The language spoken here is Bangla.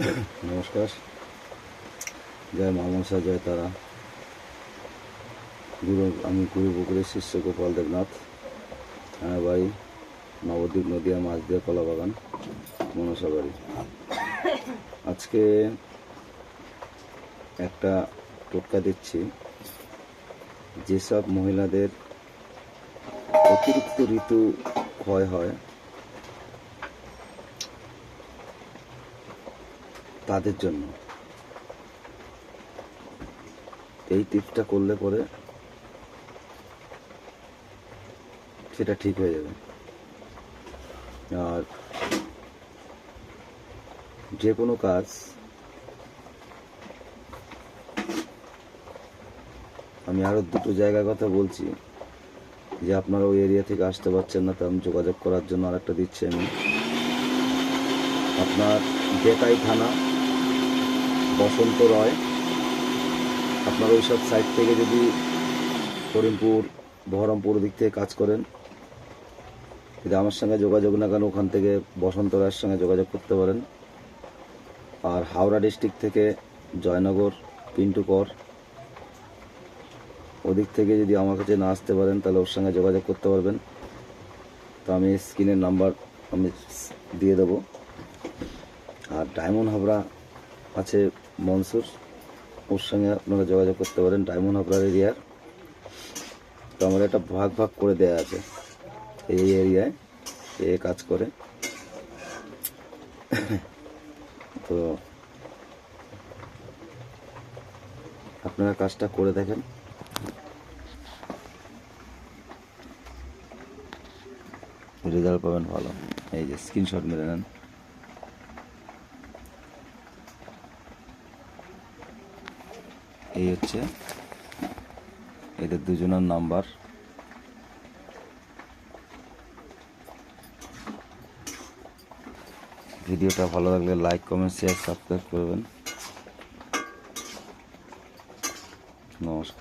নমস্কার। জয় মামসা জয় তারা। গুরু, আমি গুরু পুকুরের শিষ্য গোপাল দেবনাথ। হ্যাঁ বাড়ি নবদ্বীপ নদিয়া মাছদিয়া কলা বাগান, মনসা বাড়ি। আজকে একটা টোটকা দিচ্ছি যেসব মহিলাদের অতিরিক্ত ঋতু ক্ষয় হয় তাদের জন্য। এই টিপসটা করলে পরে সেটা ঠিক হয়ে যাবে। আর যে কোনো কাজ আমি আরও দুটো জায়গার কথা বলছি, যে আপনারা ওই এরিয়া থেকে আসতে পারছেন না, তো আমি যোগাযোগ করার জন্য আরেকটা দিচ্ছি আমি। আপনার বেতাই থানা বসন্ত রয়। আপনার ওই সব সাইড থেকে যদি করিমপুর, বহরমপুর দিক থেকে কাজ করেন, যদি আমার সঙ্গে যোগাযোগ না কেন ওখান থেকে বসন্ত রায়ের সঙ্গে যোগাযোগ করতে পারেন। আর হাওড়া ডিস্ট্রিক্ট থেকে জয়নগর পিন্টু কর ওদিক থেকে যদি আমার কাছে না আসতে পারেন, তাহলে ওর সঙ্গে যোগাযোগ করতে পারবেন। তো আমি স্ক্রিনের নাম্বার আমি দিয়ে দেবো। আর ডায়মন্ড হাবড়া আছে মনসুর, ওর সঙ্গে আপনারা যোগাযোগ করতে পারেন, ডায়মন্ড হাবড়ার এরিয়ার তো আমার একটা ভাগ ভাগ করে দেয়া আছে এই এরিয়ায় এ কাজ করে। তো আপনারা কাজটা করে দেখেন। রেজাল্ট পাবেন ভালো। এই যে স্ক্রিনশট মেরে নেন। এই হচ্ছে। এদের দুজনের নাম্বার। ভিডিওটা ভালো লাগলে লাইক কমেন্ট শেয়ার সাবস্ক্রাইব করবেন। নমস্কার।